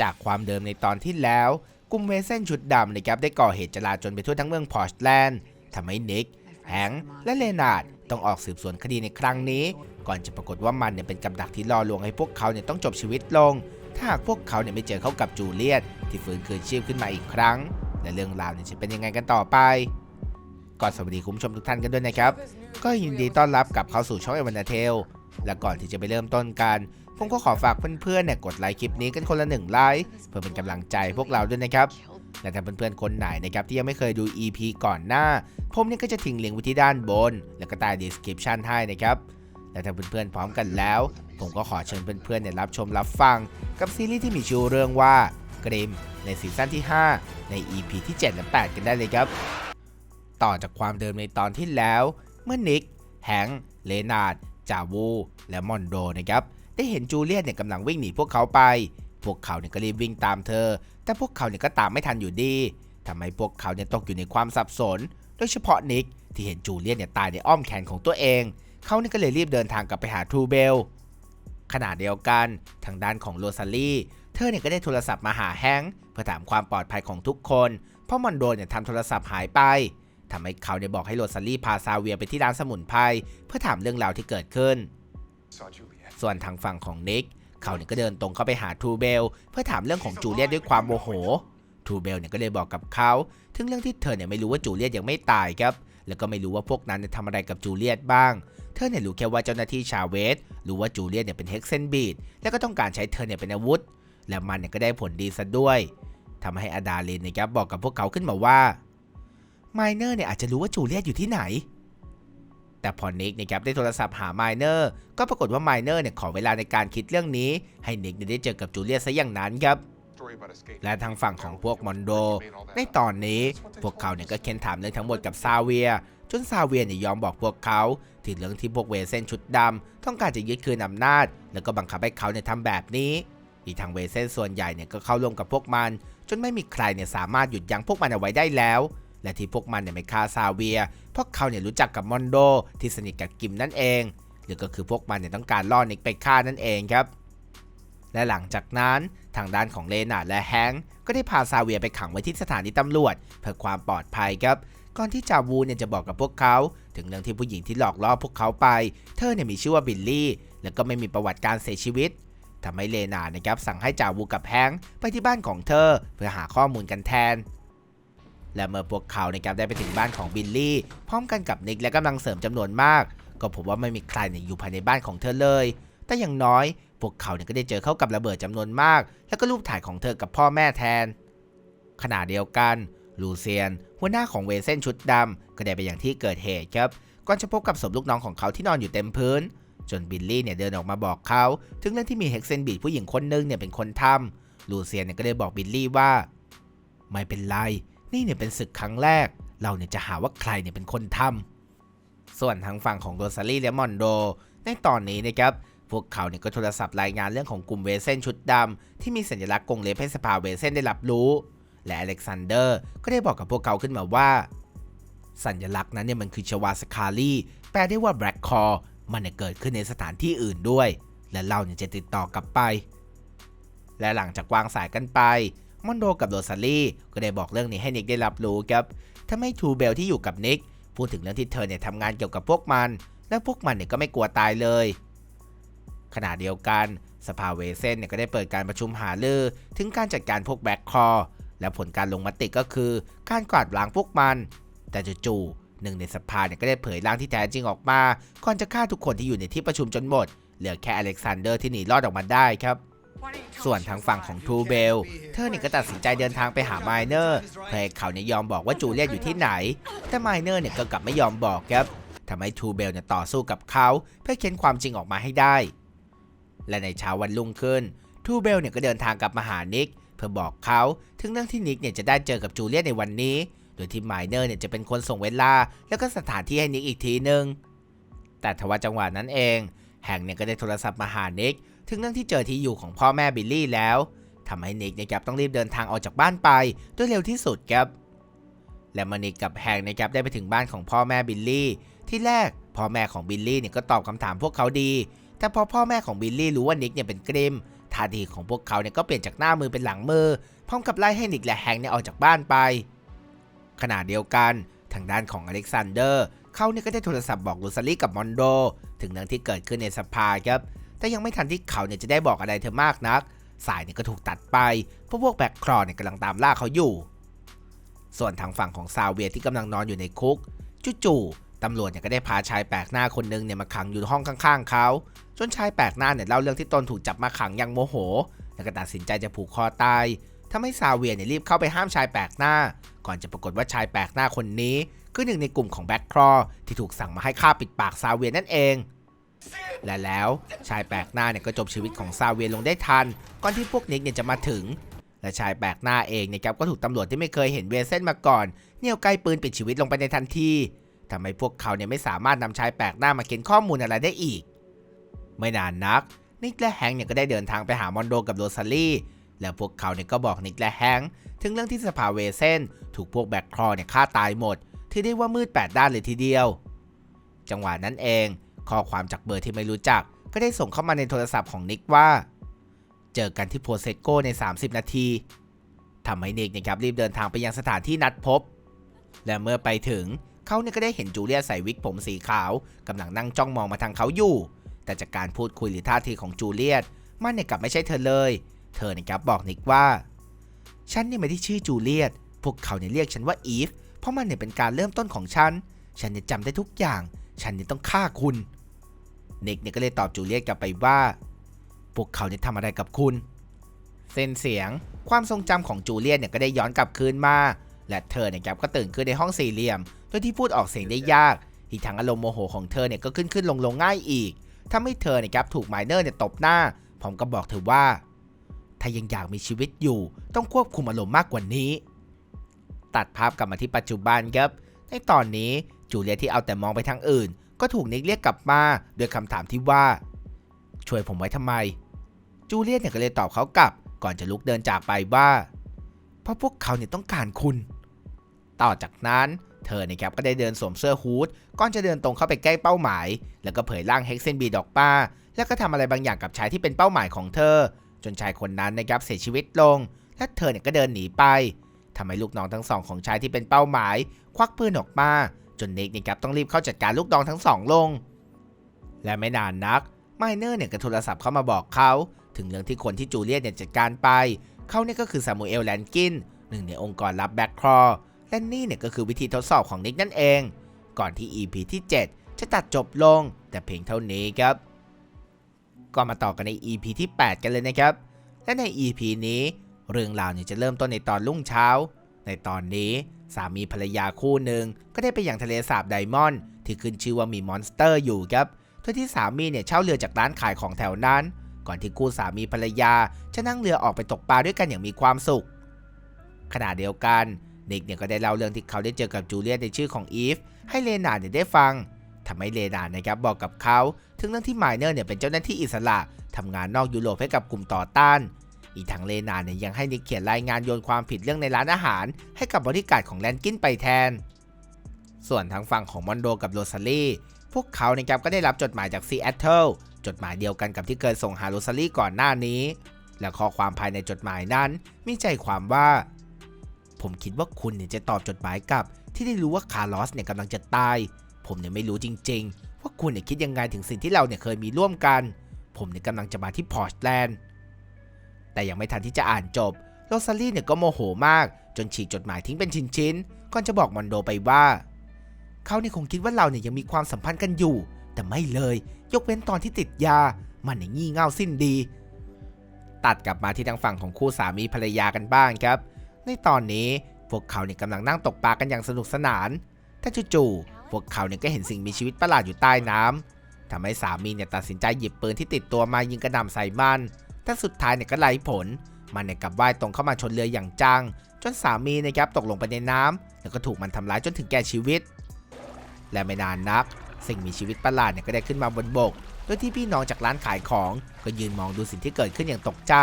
จากความเดิมในตอนที่แล้ว กลุ่มเวเซนชุดดำนะครับได้ก่อเหตุจลาจลไปทั่วทั้งเมืองพอร์ตแลนด์ทำให้นิกแฮงและเลนาร์ดต้องออกสืบสวนคดีในครั้งนี้ ก่อนจะปรากฏว่ามันเนี่ยเป็นกับดักที่ล่อลวงให้พวกเขาเนี่ยต้องจบชีวิตลง ถ้าหากพวกเขาเนี่ยไม่เจอเข้ากับจูเลียตที่ฟื้นคืนชีพขึ้นมาอีกครั้ง และเรื่องราวเนี่ยจะเป็นยังไงกันต่อไปก่อนสวัสดีคุณผู้ชมทุกท่านกันด้วยนะครับ ก็ยินดีต้อนรับกลับเข้าสู่ช่องเอวันเทลและก่อนที่จะไปเริ่มต้นกัน ผมก็ขอฝากเพื่อนๆเนี่ยกดไลค์คลิปนี้กันคนละหนึ่งไลค์เพื่อเป็นกำลังใจพวกเราด้วยนะครับและถ้าเพื่อนๆคนไหนนะครับที่ยังไม่เคยดู EP ก่อนหน้า ผมเนี่ยก็จะทิ้งลิงก์ไว้ที่ด้านบน แล้วก็ใต้ description ให้นะครับและถ้าเพื่อนๆพร้อมกันแล้ว ผมก็ขอเชิญเพื่อนๆเนี่ยรับชมรับฟัง กับซีรีส์ที่มีชื่อเรื่องว่ากริมในซีซั่นที่ 5 ใน EP ที่ 7 และ 8 กันได้เลยครับ ต่อจากความเดิมในตอนที่แล้ว เมื่อนิก แฮงเลนาร์ดจาวู และมอนโดนะครับ ได้เห็นจูเลียตเนี่ยกำลังวิ่งหนีพวกเขาไป พวกเขาเนี่ยก็รีบวิ่งตามเธอ แต่พวกเขาเนี่ยก็ตามไม่ทันอยู่ดีทำให้พวกเขาเนี่ยตกอยู่ในความสับสน โดยเฉพาะนิกที่เห็นจูเลียตเนี่ยตายในอ้อมแขนของตัวเอง เขาเนี่ยก็เลยรีบเดินทางกลับไปหาทรูเบล ขณะเดียวกันทางด้านของโรซาลีเธอเนี่ยก็ได้โทรศัพท์มาหาแฮงค์เพื่อถามความปลอดภัยของทุกคน เพราะมอนโดเนี่ยทำโทรศัพท์หายไปทำให้เขาเนี่ยบอกให้โรซาลีพาซาเวียไปที่ร้านสมุนไพรเพื่อถามเรื่องราวที่เกิดขึ้น ส่วนทางฝั่งของนิกเขาเนี่ยก็เดินตรงเข้าไปหาทูเบลเพื่อถามเรื่องของจูเลียตด้วยความโมโหทูเบลเนี่ยก็เลยบอกกับเขาถึงเรื่องที่เธอเนี่ยไม่รู้ว่าจูเลียตยังไม่ตายครับ แล้วก็ไม่รู้ว่าพวกนั้นเนี่ยทำอะไรกับจูเลียตบ้าง เธอเนี่ยรู้แค่ว่าเจ้าหน้าที่ชาเวสรู้ว่าจูเลียตเนี่ยเป็นเฮกเซนบีดแล้วก็ต้องการใช้เธอเนี่ยเป็นอาวุธ และมันเนี่ยก็ได้ผลดีซะด้วยทำให้อดาลินนะครับบอกกับพวกเขาขึ้นมาว่าไมเนอร์เนี่ยอาจจะรู้ว่าจูเลียตอยู่ที่ไหน แต่พอนิกนะครับได้โทรศัพท์หาไมเนอร์ก็ปรากฏว่าไมเนอร์เนี่ยขอเวลาในการคิดเรื่องนี้ ให้นิกเนี่ยได้เจอกับจูเลียซะอย่างนั้นครับและทางฝั่งของพวกมอนโด ในตอนนี้พวกเขาเนี่ยก็เค้นถามเรื่องทั้งหมดกับซาเวีย จนซาเวียเนี่ยยอมบอกพวกเขาถึงเรื่องที่พวกเวเซนชุดดำต้องการจะยึดคืนอำนาจ แล้วก็บังคับให้เขาเนี่ยทำแบบนี้อีกทางเวเซนส่วนใหญ่เนี่ยก็เข้าร่วมกับพวกมัน จนไม่มีใครเนี่ยสามารถหยุดยั้งพวกมันเอาไว้ได้แล้ว และที่พวกมันเนี่ยไม่ฆ่าซาเวียเพราะเขาเนี่ยรู้จักกับมอนโดที่สนิทกับกิมนั่นเอง หรือก็คือพวกมันเนี่ยต้องการล่อนิกไปฆ่านั่นเองครับ และหลังจากนั้นทางด้านของเลนาและแฮงก์ก็ได้พาซาเวียไปขังไว้ที่สถานีตำรวจ เพื่อความปลอดภัยครับ ก่อนที่จาวูเนี่ยจะบอกกับพวกเขา ถึงเรื่องที่ผู้หญิงที่หลอกล่อพวกเขาไป เธอเนี่ยมีชื่อว่าบิลลี่ แล้วก็ไม่มีประวัติการเสียชีวิตทำให้เลนานะครับสั่งให้จาวูกับแฮงก์ไปที่บ้านของเธอ เพื่อหาข้อมูลกันแทน และเมื่อพวกเขาในะครับได้ไปถึงบ้านของบิลลี่ พร้อมกันกับนิกและกำลังเสริมจำนวนมาก ก็พบว่าไม่มีใครเนี่ยอยู่ภายในบ้านของเธอเลย แต่อย่างน้อย พวกเขาเนี่ยก็ได้เจอเข้ากับระเบิดจำนวนมาก แล้วก็รูปถ่ายของเธอกับพ่อแม่แทน ขณะเดียวกันลูเซียน หัวหน้าของเวเซนชุดดำก็ได้ไปอย่างที่เกิดเหตุครับก่อนจะพบกับศพลูกน้องของเขาที่นอนอยู่เต็มพื้น จนบิลลี่เนี่ยเดินออกมาบอกเขา ถึงเรื่องที่มีเฮกเซนบีดผู้หญิงคนหนึงเนี่ยเป็นคนทำลูเซียนเนี่ยก็ได้บอกบิลลี่ว่า ไม่เป็นไร นี่เนี่ยเป็นศึกครั้งแรก เราเนี่ยจะหาว่าใครเนี่ยเป็นคนทำส่วนทางฝั่งของโรซาลี่และมอนโด ในตอนนี้นะครับ พวกเขาเนี่ยก็โทรศัพท์รายงานเรื่องของกลุ่มเวเซนชุดดำที่มีสัญลักษณ์กงเล็บให้สภาเวเซนได้รับรู้ และอเล็กซานเดอร์ก็ได้บอกกับพวกเขาขึ้นมาว่า สัญลักษณ์นั้นเนี่ยมันคือชวาสคารีแปลได้ว่าแบล็กคอร์มันเนี่ยเกิดขึ้นในสถานที่อื่นด้วย และเราเนี่ยจะติดต่อกลับไป และหลังจากวางสายกันไป มอนโดกับโรซาลีก็ได้บอกเรื่องนี้ให้นิกได้รับรู้ครับทำให้ทูเบลที่อยู่กับนิกพูดถึงเรื่องที่เธอเนี่ยทำงานเกี่ยวกับพวกมัน และพวกมันเนี่ยก็ไม่กลัวตายเลย ขณะเดียวกันสภาเวเซนเนี่ยก็ได้เปิดการประชุมหารือ ถึงการจัดการพวกแบ็คคอร์และผลการลงมติก็คือการกวาดล้างพวกมัน แต่จู่ๆหนึ่งในสภาเนี่ยก็ได้เผยร่างที่แท้จริงออกมาก่อนจะฆ่าทุกคนที่อยู่ในที่ประชุมจนหมด เหลือแค่อเล็กซานเดอร์ที่หนีรอดออกมาได้ครับ ส่วนทางฝั่งของทรูเบล เธอเนี่ยก็ตัดสินใจเดินทางไปหาไมเนอร์เพื่อให้เขาเนี่ยยอมบอกว่าจูเลียตอยู่ที่ไหน แต่ไมเนอร์เนี่ยก็กลับไม่ยอมบอกครับทำให้ทรูเบลเนี่ยต่อสู้กับเขาเพื่อเค้นความจริงออกมาให้ได้ และในเช้าวันรุ่งขึ้นทูเบลเนี่ยก็เดินทางกลับมาหานิกเพื่อบอกเขาถึงเรื่องที่นิกเนี่ยจะได้เจอกับจูเลียตในวันนี้ โดยที่ไมเนอร์เนี่ยจะเป็นคนส่งเวลา แล้วก็สถานที่ให้นิกอีกทีหนึ่งแต่ทว่าจังหวะนั้นเอง แห่งเนี่ยก็ได้โทรศัพท์มาหานิก ถึงเรื่องที่เจอที่อยู่ของพ่อแม่บิลลี่แล้วทำให้นิกนะครับต้องรีบเดินทางออกจากบ้านไปด้วยเร็วที่สุดครับ และมานิกกับแฮงนะครับได้ไปถึงบ้านของพ่อแม่บิลลี่ ที่แรกพ่อแม่ของบิลลี่เนี่ยก็ตอบคำถามพวกเขาดี แต่พอพ่อแม่ของบิลลี่รู้ว่านิกเนี่ยเป็นกริมท่าทีของพวกเขาเนี่ยก็เปลี่ยนจากหน้ามือเป็นหลังมือ พร้อมกับไล่ให้นิกและแฮงเนี่ยออกจากบ้านไป ขณะเดียวกันทางด้านของอเล็กซานเดอร์เขาเนี่ยก็ได้โทรศัพท์บอกลูซารี่กับมอนโด ถึงเรื่องที่เกิดขึ้นในสภาครับ แต่ยังไม่ทันที่เขาเนี่ยจะได้บอกอะไรเธอมากนัก สายเนี่ยก็ถูกตัดไปเพราะพวกแบ็คคลอเนี่ยกำลังตามล่าเขาอยู่ ส่วนทางฝั่งของซาเวียที่กำลังนอนอยู่ในคุกจู่ๆตำรวจเนี่ยก็ได้พาชายแปลกหน้าคนหนึงเนี่ยมาขังอยู่ห้องข้างๆเขาจนชายแปลกหน้าเนี่ยเล่าเรื่องที่ตนถูกจับมาขังอยังโมโห แล้วก็ตัดสินใจจะผูกคอตายทำให้ซาเวียเนี่ยรีบเข้าไปห้ามชายแปลกหน้า ก่อนจะปรากฏว่าชายแปลกหน้าคนนี้ คือหนึ่งในกลุ่มของแบ็คคลอที่ถูกสั่งมาให้ฆ่าปิดปากซาเวียนั่นเอง และแล้วชายแปลกหน้าเนี่ยก็จบชีวิตของซาเวียลงได้ทัน ก่อนที่พวกนิกเนี่ยจะมาถึง และชายแปลกหน้าเองเนี่ยครับก็ถูกตำรวจที่ไม่เคยเห็นเวเซนมาก่อนเนี่ยเอาไกลปืนปิดชีวิตลงไปในทันทีทำให้พวกเขาเนี่ยไม่สามารถนำชายแปลกหน้ามาเก็นข้อมูลอะไรได้อีก ไม่นานนัก นิกและแฮงค์เนี่ยก็ได้เดินทางไปหามอนโดกับโรซาลี่แล้วพวกเขาเนี่ยก็บอกนิกและแฮงค์ถึงเรื่องที่สภาเวเซนถูกพวกแบ็คคลอเนี่ยฆ่าตายหมดถือได้ว่ามืดแปดด้านเลยทีเดียว จังหวะนั้นเอง ข้อความจากเบอร์ที่ไม่รู้จัก ก็ได้ส่งเข้ามาในโทรศัพท์ของนิกว่า เจอกันที่โพเซโกใน 30 นาทีทำให้นิกนะครับรีบเดินทางไปยังสถานที่นัดพบ และเมื่อไปถึงเขาเนี่ยก็ได้เห็นจูเลียใส่วิกผมสีขาวกำลังนั่งจ้องมองมาทางเขาอยู่ แต่จากการพูดคุยหรือท่าทีของจูเลียตมันเนี่ยกลับไม่ใช่เธอเลย เธอเนี่ยครับบอกนิกว่า ฉันเนี่ยไม่ได้ชื่อจูเลียตพวกเขาเนี่ยเรียกฉันว่าอีฟเพราะมันเนี่ยเป็นการเริ่มต้นของฉัน ฉันเนี่ยจำได้ทุกอย่าง ฉันเนี่ยต้องฆ่าคุณ นิกเนี่ยก็เลยตอบจูเลียตกลับไปว่า พวกเขาเนี่ยทำอะไรกับคุณ เส้นเสียงความทรงจำของจูเลียตเนี่ยก็ได้ย้อนกลับคืนมา และเธอเนี่ยครับก็ตื่นขึ้นในห้องสี่เหลี่ยมโดยที่พูดออกเสียงได้ยากอีกทั้งอารมณ์โมโหของเธอเนี่ยก็ขึ้นขึ้นลงลงง่ายอีกทำให้เธอเนี่ยครับถูกไมเนอร์เนี่ยตบหน้าพร้อมกับอกเธอว่า ถ้ายังอยากมีชีวิตอยู่ ต้องควบคุมอารมณ์มากกว่านี้ ตัดภาพกลับมาที่ปัจจุบันครับ ในตอนนี้จูเลียที่เอาแต่มองไปทางอื่น ก็ถูกนิกเรียกกลับมาด้วยคำถามที่ว่า ช่วยผมไว้ทำไม จูเลียตเนี่ยก็เลยตอบเขากลับ ก่อนจะลุกเดินจากไปว่า เพราะพวกเขาเนี่ยต้องการคุณ ต่อจากนั้นเธอเนี่ยครับก็ได้เดินสวมเสื้อฮูดก่อนจะเดินตรงเข้าไปใกล้เป้าหมาย แล้วก็เผยร่างเฮกเซนบีดอกป้า แล้วก็ทำอะไรบางอย่างกับชายที่เป็นเป้าหมายของเธอ จนชายคนนั้นนะครับเสียชีวิตลง และเธอเนี่ยก็เดินหนีไปทำให้ลูกน้องทั้งสองของชายที่เป็นเป้าหมาย ควักปืนออกมา จนเนกนะครับต้องรีบเข้าจัดการลูกน้องทั้งสองลง และไม่นานนักไมเนอร์เนี่ยก็โทรศัพท์เข้ามาบอกเขาถึงเรื่องที่คนที่จูเลียตเนี่ยจัดการไปเขาเนี่ยก็คือซามูเอลแลนกินหนึ่งในองค์กรลับแบ็คครอและนี่เนี่ยก็คือวิธีทดสอบของนิกนั่นเอง ก่อนที่ EP ที่ 7 จะตัดจบลง แต่เพียงเท่านี้ครับ ก็มาต่อกันใน EP ที่ 8 กันเลยนะครับ และใน EP นี้เรื่องราวเนี่ยจะเริ่มต้นในตอนรุ่งเช้า ในตอนนี้ สามีภรรยาคู่หนึ่งก็ได้ไปอยังทะเลสาบไดมอนด์ที่ขึ้นชื่อว่ามีมอนสเตอร์อยู่ครับโดยที่สามีเนี่ยเช่าเรือจากร้านขายของแถวนั้น ก่อนที่คู่สามีภรรยาจะนั่งเรือออกไปตกปลาด้วยกันอย่างมีความสุขขณะเดียวกันนิกเนี่ยก็ได้เล่าเรื่องที่เขาได้เจอกับจูเลียตในชื่อของอีฟให้เลนาเนี่ยได้ฟังทำให้เลนานะครับบอกกับเขา ถึงเรื่องที่ไมเนอร์เนี่ยเป็นเจ้าหน้าที่อิสระทำงานนอกยุโรปให้กับกลุ่มต่อต้าน อีกทั้งเลนาเนี่ยยังให้นิกเขียนรายงานโยนความผิดเรื่องในร้านอาหาร ให้กับบริการของแลนกินไปแทน ส่วนทางฝั่งของมอนโดกับโรซาลี่พวกเขานะครับก็ได้รับจดหมายจากซีแอตเทิลจดหมายเดียวกันกับที่เคยส่งหาโรซาลี่ก่อนหน้านี้ และข้อความภายในจดหมายนั้น มีใจความว่า ผมคิดว่าคุณเนี่ยจะตอบจดหมายกลับ ที่ได้รู้ว่าคาร์ลอสเนี่ยกำลังจะตาย ผมเนี่ยไม่รู้จริง ๆ ว่าคุณเนี่ยคิดยังไงถึงสิ่งที่เราเนี่ยเคยมีร่วมกัน ผมเนี่ยกำลังจะมาที่พอร์ตแลนด์ แต่ยังไม่ทันที่จะอ่านจบ โรซาลี่เนี่ยก็โมโหมาก จนฉีกจดหมายทิ้งเป็นชิ้นๆ ก่อนจะบอกมอนโดไปว่า เขาเนี่ยคงคิดว่าเราเนี่ยยังมีความสัมพันธ์กันอยู่ แต่ไม่เลย ยกเว้นตอนที่ติดยา มันเนี่ยงี่เง่าสิ้นดี ตัดกลับมาที่ทางฝั่งของคู่สามีภรรยากันบ้างครับ ในตอนนี้พวกเขาเนี่ยกำลังนั่งตกปลากันอย่างสนุกสนาน แต่จู่ๆ พวกเขาเนี่ยก็เห็นสิ่งมีชีวิตประหลาดอยู่ใต้น้ำทำให้สามีเนี่ยตัดสินใจหยิบปืนที่ติดตัวมายิงกระหน่ำใส่มัน แต่สุดท้ายเนี่ยก็ไร้ผล มันเนี่ยกลับว่ายตรงเข้ามาชนเรืออย่างจัง จนสามีเนะครับตกลงไปในน้ำแล้วก็ถูกมันทำร้ายจนถึงแก่ชีวิต และไม่นานนัก สิ่งมีชีวิตประหลาดเนี่ยก็ได้ขึ้นมาบนบกโดยที่พี่น้องจากร้านขายของ ก็ยืนมองดูสิ่งที่เกิดขึ้นอย่างตกใจ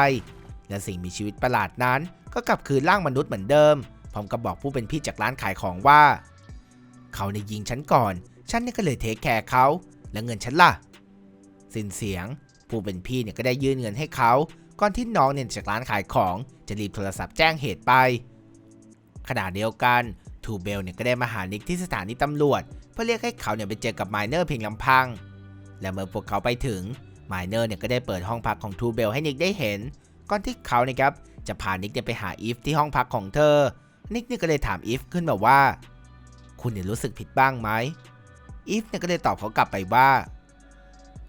และสิ่งมีชีวิตประหลาดนั้น ก็กลับคืนร่างมนุษย์เหมือนเดิมพร้อมกับบอกผู้เป็นพี่จากร้านขายของว่า เขาในยยิงฉันก่อน ฉันเนี่ยก็เลยเทคแคร์เขา แล้วเงินฉันล่ะ สิ้นเสียง ผู้เป็นพี่เนี่ยก็ได้ยื่นเงินให้เขาก่อนที่น้องเนี่ยจากร้านขายของจะรีบโทรศัพท์แจ้งเหตุไป ขณะเดียวกันทูเบลเนี่ยก็ได้มาหานิกที่สถานีตำรวจ เพื่อเรียกให้เขาเนี่ยไปเจอกับไมเนอร์เพียงลำพัง และเมื่อพวกเขาไปถึงไมเนอร์เนี่ยก็ได้เปิดห้องพักของทูเบลให้นิกได้เห็น ก่อนที่เขาเนี่ยครับจะพานิกเนี่ยไปหาอีฟที่ห้องพักของเธอ นิกเนี่ยก็เลยถามอีฟขึ้นมาว่า คุณเนี่ยรู้สึกผิดบ้างไหมอีฟเนี่ยก็เลยตอบเขากลับไปว่า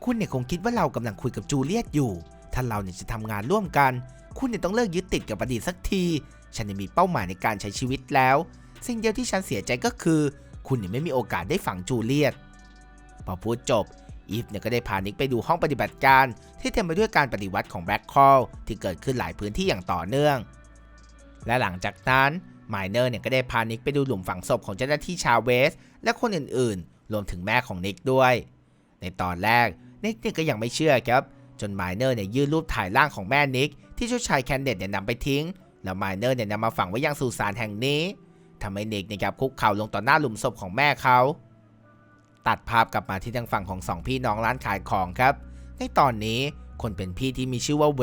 คุณเนี่ยคงคิดว่าเรากำลังคุยกับจูเลียตอยู่ ถ้าเราเนี่ยจะทำงานร่วมกัน คุณเนี่ยต้องเลิกยึดติดกับอดีตสักที ฉันเนี่ยมีเป้าหมายในการใช้ชีวิตแล้ว สิ่งเดียวที่ฉันเสียใจก็คือ คุณเนี่ยไม่มีโอกาสได้ฝังจูเลียต พอพูดจบ อีฟเนี่ยก็ได้พานิกไปดูห้องปฏิบัติการ ที่เต็มไปด้วยการปฏิวัติของแบล็คคอลที่เกิดขึ้นหลายพื้นที่อย่างต่อเนื่อง และหลังจากนั้นไมเนอร์เนี่ยก็ได้พานิกไปดูหลุมฝังศพของเจ้าหน้าที่ชาวเวส และคนอื่นๆ รวมถึงแม่ของนิกด้วย ในตอนแรก นิกเนี่ยก็ยังไม่เชื่อครับ จนไมเนอร์เนี่ยยื่นรูปถ่ายร่างของแม่นิก ที่เจ้าชายแคนเดตเนี่ยนำไปทิ้ง แล้วไมเนอร์เนี่ยนำมาฝังไว้ยังสุสานแห่งนี้ทำให้นิกเนะครับคุกเข่าลงต่อหน้าหลุมศพของแม่เขาตัดภาพกลับมาที่ทางฝั่งของสองพี่น้องร้านขายของครับ ในตอนนี้คนเป็นพี่ที่มีชื่อว่าเว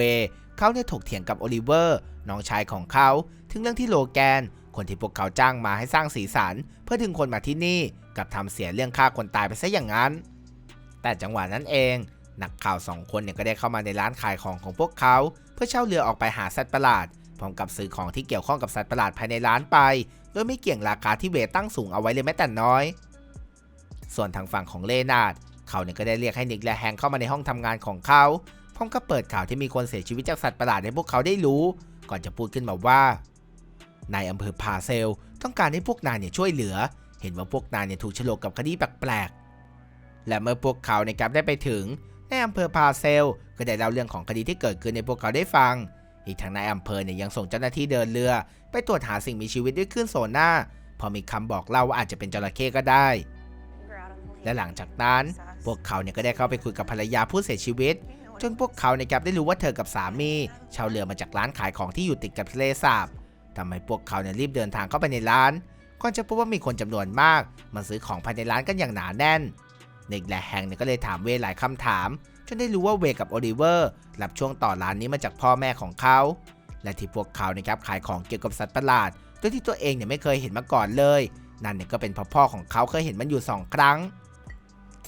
เขาเนี่ยถกเถียงกับโอลิเวอร์น้องชายของเขา ถึงเรื่องที่โลแกน คนที่พวกเขาจ้างมาให้สร้างสีสัน เพื่อดึงคนมาที่นี่กับทำเสียเรื่องฆ่าคนตายไปซะอย่างนั้น แต่จังหวะนั้นเอง นักข่าวสองคนเนี่ยก็ได้เข้ามาในร้านขายของของพวกเขา เพื่อเช่าเรือออกไปหาสัตว์ประหลาดพร้อมกับซื้อของที่เกี่ยวข้องกับสัตว์ประหลาดภายในร้านไป โดยไม่เกี่ยงราคาที่เวตั้งสูงเอาไว้เลยแม้แต่น้อย ส่วนทางฝั่งของเลนาร์ดเขาเนี่ยก็ได้เรียกให้นิกและแฮงเข้ามาในห้องทำงานของเขาพร้อมกับเปิดข่าวที่มีคนเสียชีวิตจากสัตว์ประหลาดให้พวกเขาได้รู้ ก่อนจะพูดขึ้นมาว่านายอำเภอพาเซล ต้องการให้พวกนายเนี่ยช่วยเหลือ เห็นว่าพวกนายเนี่ยถูกฉลกกับคดีแปลก และเมื่อพวกเขาในยครับได้ไปถึงนายอำเภอพาเซล ก็ได้เล่าเรื่องของคดีที่เกิดขึ้นในพวกเขาได้ฟัง อีกทั้งนายอำเภอเนี่ยยังส่งเจ้าหน้าที่เดินเรือ ไปตรวจหาสิ่งมีชีวิตด้วยคลื่นโซน่าพอมีคำบอกเล่าว่าอาจจะเป็นจระเข้ก็ได้ และหลังจากนั้น พวกเขาเนี่ยก็ได้เข้าไปคุยกับภรรยาผู้เสียชีวิต จนพวกเขาเนี่ยครับได้รู้ว่าเธอกับสามีเช่าเรือมาจากร้านขายของที่อยู่ติดกับทะเลสาบทำให้พวกเขาเนี่ยรีบเดินทางเข้าไปในร้านก่อนจะพบว่ามีคนจำนวนมากมาซื้อของภายในร้านกันอย่างหนาแน่น นิกและแฮงเนี่ยก็เลยถามเวหลายคำถาม จนได้รู้ว่าเวกับโอลิเวอร์รับช่วงต่อร้านนี้มาจากพ่อแม่ของเขา และที่พวกเขาเนี่ยครับขายของเกี่ยวกับสัตว์ประหลาดโดยที่ตัวเองเนี่ยไม่เคยเห็นมาก่อนเลย นั่นเนี่ยก็เป็นเพราะพ่อของเขาเคยเห็นมันอยู่สองครั้ง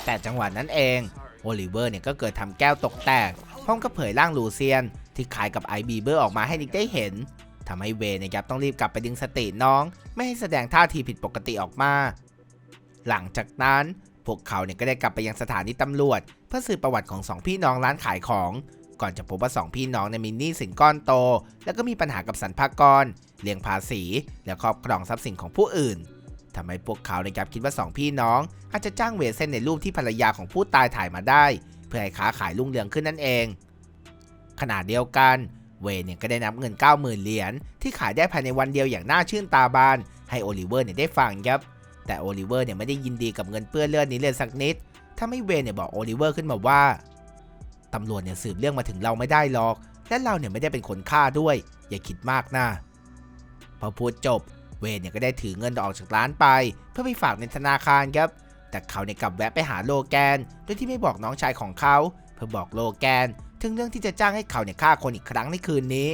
แต่จังหวะนั้นเองโอลิเวอร์เนี่ยก็เกิดทำแก้วตกแตกพร้อมกับเผยร่างลูเซียน ที่คล้ายกับไอบีเบอร์ออกมาให้นิกได้เห็นทำให้เวนะครับต้องรีบกลับไปดึงสติน้อง ไม่ให้แสดงท่าทีผิดปกติออกมา หลังจากนั้น พวกเขาเนี่ยก็ได้กลับไปยังสถานีตำรวจ เพื่อสืบประวัติของสองพี่น้องร้านขายของ ก่อนจะพบว่าสองพี่น้องเนี่ยมีหนี้สินก้อนโต แล้วก็มีปัญหากับสรรพากรเลี่ยงภาษี และครอบครองทรัพย์สินของผู้อื่นทำให้พวกเขานะครับคิดว่าสองพี่น้องอาจจะจ้างเวเซนในรูปที่ภรรยาของผู้ตายถ่ายมาได้ เพื่อให้ค้าขายรุ่งเรืองขึ้นนั่นเอง ขณะเดียวกันเวเนี่ยก็ได้นับเงิน 90,000 เหรียญที่ขายได้ภายในวันเดียวอย่างน่าชื่นตาบาน ให้โอลิเวอร์เนี่ยได้ฟังครับ แต่โอลิเวอร์เนี่ยไม่ได้ยินดีกับเงินเปื้อนเลือดนี้เลยสักนิด ถ้าไม่เวย์เนี่ยบอกโอลิเวอร์ขึ้นมาว่าตำรวจเนี่ยสืบเรื่องมาถึงเราไม่ได้หรอก และเราเนี่ยไม่ได้เป็นคนฆ่าด้วย อย่าคิดมากนะพอพูดจบ เวย์เนี่ยก็ได้ถือเงินออกจากร้านไป เพื่อไปฝากในธนาคารครับ แต่เขาเนี่ยกลับแวะไปหาโลแกนโดยที่ไม่บอกน้องชายของเขา เพื่อบอกโลแกน ถึงเรื่องที่จะจ้างให้เขาเนี่ยฆ่าคนอีกครั้งในคืนนี้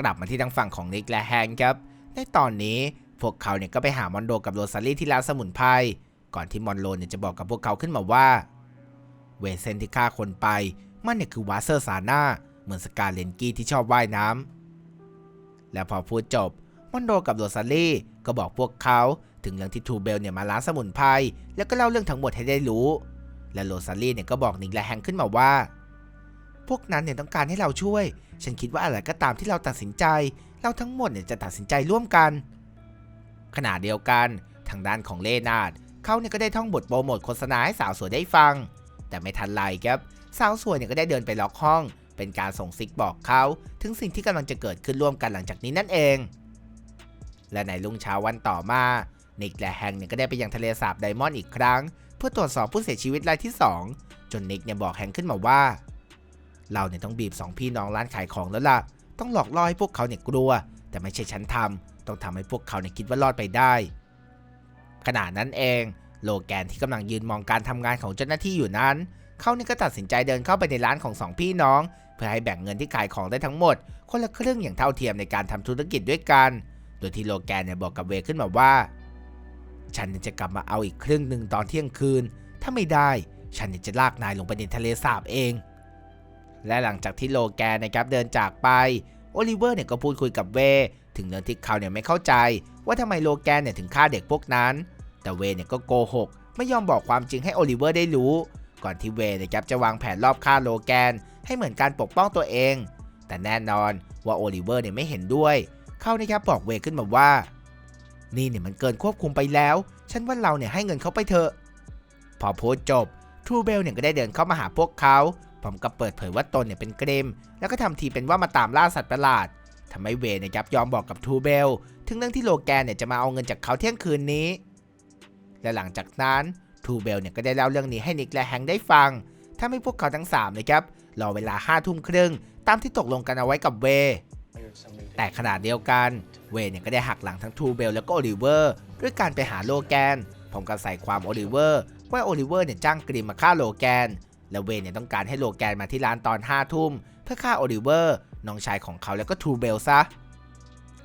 กลับมาที่ทางฝั่งของนิกและแฮงครับ ในตอนนี้ พวกเขาเนี่ยก็ไปหามอนโดกับโรซารี่ที่ร้านสมุนไพรก่อนที่มอนโรเนี่ยจะบอกกับพวกเขาขึ้นมาว่า เวเซนที่ฆ่าคนไป มันเนี่ยคือวาเซอร์ซาน่าเหมือนสกาเลนกี้ที่ชอบว่ายน้ำและพอพูดจบมอนโดกับโรซารี่ก็บอกพวกเขาถึงเรื่องที่ทูเบลเนี่ยมาร้านสมุนไพรแล้วก็เล่าเรื่องทั้งหมดให้ได้รู้ และโรซารี่เนี่ยก็บอกนิกและแฮงขึ้นมาว่า พวกนั้นเนี่ยต้องการให้เราช่วย ฉันคิดว่าอะไรก็ตามที่เราตัดสินใจ เราทั้งหมดเนี่ยจะตัดสินใจร่วมกัน ขณะเดียวกันทางด้านของเลนาดเขาเนี่ยก็ได้ท่องบทโปรโมทโฆษณาให้สาวสวยได้ฟัง แต่ไม่ทันไรครับ สาวสวยเนี่ยก็ได้เดินไปล็อกห้อง เป็นการส่งซิกบอกเขาถึงสิ่งที่กำลังจะเกิดขึ้นร่วมกันหลังจากนี้นั่นเอง และในรุ่งเช้าวันต่อมานิกและแฮงเนี่ยก็ได้ไปยังทะเลสาบไดมอนด์อีกครั้ง เพื่อตรวจสอบผู้เสียชีวิตรายที่ 2 จนนิกเนี่ยบอกแฮงขึ้นมาว่า เราเนี่ยต้องบีบสองพี่น้องร้านขายของแล้วล่ะ ต้องหลอกล่อให้พวกเขาเนี่ยกลัว แต่ไม่ใช่ฉันทำ ต้องทำให้พวกเขาเนี่ยคิดว่ารอดไปได้ ขณะนั้นเอง โลแกนที่กำลังยืนมองการทำงานของเจ้าหน้าที่อยู่นั้น เขานี่ก็ตัดสินใจเดินเข้าไปในร้านของสองพี่น้อง เพื่อให้แบ่งเงินที่ขายของได้ทั้งหมด คนละครึ่งอย่างเท่าเทียมในการทำธุรกิจด้วยกัน โดยที่โลแกนเนี่ยบอกกับเวขึ้นมาว่า ฉันจะกลับมาเอาอีกครึ่งหนึ่งตอนเที่ยงคืน ถ้าไม่ได้ฉันจะลากนายลงไปในทะเลสาบเอง และหลังจากที่โลแกนนะครับเดินจากไป โอลิเวอร์เนี่ยก็พูดคุยกับเว ถึงเรื่อที่เขาเนี่ยไม่เข้าใจ ว่าทำไมโลแกนเนี่ยถึงฆ่าเด็กพวกนั้น แต่เวเนี่ยก็โกหก ไม่ยอมบอกความจริงให้โอลิเวอร์ได้รู้ ก่อนที่เวย์นะครับจะวางแผนรอบฆ่าโลแกน ให้เหมือนการปกป้องตัวเอง แต่แน่นอนว่าโอลิเวอร์เนี่ยไม่เห็นด้วย เขานะครับบอกเวขึ้นมาว่า นี่เนี่ยมันเกินควบคุมไปแล้ว ฉันว่าเราเนี่ยให้เงินเขาไปเถอะ พอโพสจบทรูเบลเนี่ยก็ได้เดินเข้ามาหาพวกเขาพร้อมกับเปิดเผยว่าตนเนี่ยเป็นเกรม แล้วก็ทำทีเป็นว่ามาตามล่าสัตว์ประหลาด ทำให้เวย์นจับยอมบอกกับทูเบลถึงเรื่องที่โลแกนเนี่ยจะมาเอาเงินจากเขาเที่ยงคืนนี้ และหลังจากนั้นทูเบลเนี่ยก็ได้เล่าเรื่องนี้ให้นิกและแฮงได้ฟังทำให้พวกเขาทั้งสามนะครับรอเวลาห้าทุ่มครึ่งตามที่ตกลงกันเอาไว้กับเวย์แต่ขนาดเดียวกัน เวย์เนี่ยก็ได้หักหลังทั้งทูเบลแล้วก็โอลิเวอร์ด้วยการไปหาโลแกนผมกับใส่ความโอลิเวอร์ว่าโอลิเวอร์เนี่ยจ้างกรีมมาฆ่าโลแกน และเวย์เนี่ยต้องการให้โลแกนมาที่ร้านตอน5้าทุ่มเพื่อฆ่าโอลิเวอร์ น้องชายของเขาแล้วก็ทูเบลซะ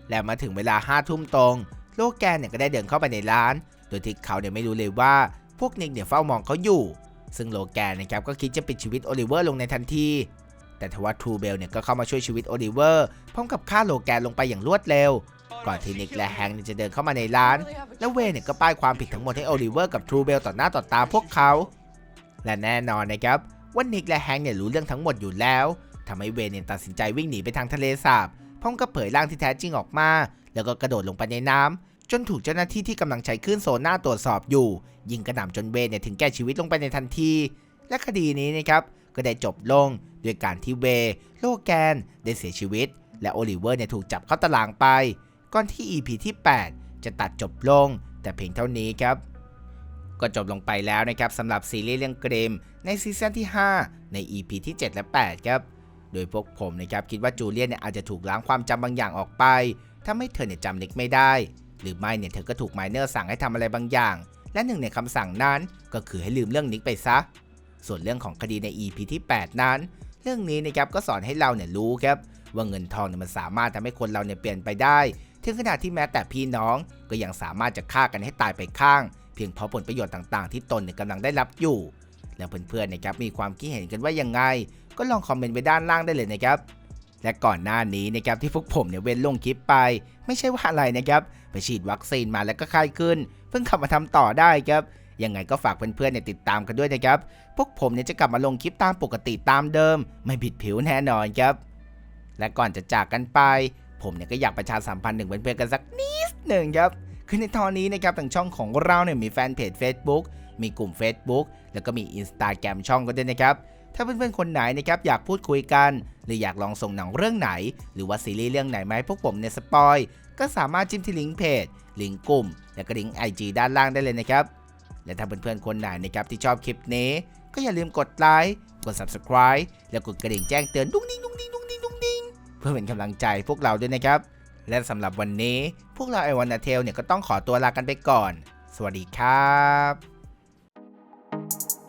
และมาถึงเวลา5้าทุ่มตรง โลแกนเนี่ยก็ได้เดินเข้าไปในร้าน โดยที่เขาเนี่ยไม่รู้เลยว่าพวกนิกเนี่ยเฝ้ามองเขาอยู่ ซึ่งโลแกนนะครับก็คิดจะปิดชีวิตโอลิเวอร์ลงในทันที แต่ทว่าทูเบลเนี่ยก็เข้ามาช่วยชีวิตโอลิเวอร์พร้อมกับฆ่าโลแกนลงไปอย่างรวดเร็ว ก่อนที่นิกและแฮงค์เนี่ยจะเดินเข้ามาในร้าน แล้วเวเนี่ยก็ป้ายความผิดทั้งหมดให้โอลิเวอร์กับทูเบลต่อหน้าต่อตาพวกเขา และแน่นอนนะครับว่านิกและแฮงค์เนี่ยรู้เรื่องทั้งหมดอยู่แล้ว ทำให้เวย์เนี่ยตัดสินใจวิ่งหนีไปทางทะเลสาบพร้อมกับเผยร่างที่แท้จริงออกมา แล้วก็กระโดดลงไปในน้ำจนถูกเจ้าหน้าที่ที่กำลังใช้คลื่นโซน่าตรวจสอบอยู่ ยิงกระหน่ำจนเวย์เนี่ยถึงแก่ชีวิตลงไปในทันที และคดีนี้นะครับก็ได้จบลงด้วยการที่เวโลแกนได้เสียชีวิต และโอลิเวอร์เนี่ยถูกจับเข้าตารางไป ก่อนที่ EP ที่ 8 จะตัดจบลง แต่เพียงเท่านี้ครับก็จบลงไปแล้วนะครับสำหรับซีรีส์เรื่องเกรมในซีซั่นที่ 5 ใน EP ที่ 7 และ 8 ครับ โดยพวกผมนะครับคิดว่าจูเลียนเนี่ยอาจจะถูกล้างความจำบางอย่างออกไปทำให้เธอเนี่ยจำนิกไม่ได้ หรือไม่เนี่ยเธอก็ถูกไมเนอร์สั่งให้ทำอะไรบางอย่าง และหนึ่งในคำสั่งนั้นก็คือให้ลืมเรื่องนิกไปซะ ส่วนเรื่องของคดีใน EP ที่ 8 นั้น เรื่องนี้นะครับก็สอนให้เราเนี่ยรู้ครับว่าเงินทองเนี่ยมันสามารถทำให้คนเราเนี่ยเปลี่ยนไปได้ถึงขนาดที่แม้แต่พี่น้องก็ยังสามารถจะฆ่ากันให้ตายไปข้าง เพียงเพราะผลประโยชน์ต่างๆ ที่ตนเนี่ยกำลังได้รับอยู่ แล้วเพื่อนๆนะครับมีความคิดเห็นกันว่ายังไง ก็ลองคอมเมนต์ไว้ด้านล่างได้เลยนะครับและก่อนหน้านี้นะครับที่พวกผมเนี่ยเว้นลงคลิปไป ไม่ใช่ว่าอะไรนะครับไปฉีดวัคซีนมาแล้วก็ไข้ขึ้น เพิ่งกลับมาทำต่อได้ครับยังไงก็ฝากเพื่อนๆเนี่ยติดตามกันด้วยนะครับ พวกผมเนี่ยจะกลับมาลงคลิปตามปกติตามเดิม ไม่ผิดผิวแน่นอนครับ และก่อนจะจากกันไป ผมเนี่ยก็อยากประชาสัมพันธ์ถึงเพื่อนๆกันสักนิดหนึ่งครับคือในตอนนี้นะครับทางช่องของเราเนี่ยมีแฟนเพจ Facebook มีกลุ่ม Facebook แล้วก็มี Instagram ช่องก็ด้วยนะครับ ถ้าเพื่อนๆ คนไหนนะครับอยากพูดคุยกัน หรืออยากลองส่งหนังเรื่องไหน หรือว่าซีรีส์เรื่องไหนมาให้พวกผมเนี่ยสปอยก็สามารถจิ้มที่ลิงก์เพจ ลิงก์กลุ่ม แล้วก็ลิงก์ IG ด้านล่างได้เลยนะครับ และถ้าเพื่อนๆ คนไหนนะครับที่ชอบคลิปนี้ ก็อย่าลืมกดไลค์ กด Subscribe แล้วกดกระดิ่งแจ้งเตือนดุ้งดิ้งดุ้งดิ้งดุ้งดิ้งดุ้งดิ้งเพื่อเป็นกำลังใจพวกเราด้วยนะครับ และสำหรับวันนี้ พวกเราไอวันนาเทลเนี่ยก็ต้องขอตัวลากันไปก่อน สวัสดีครับ thank you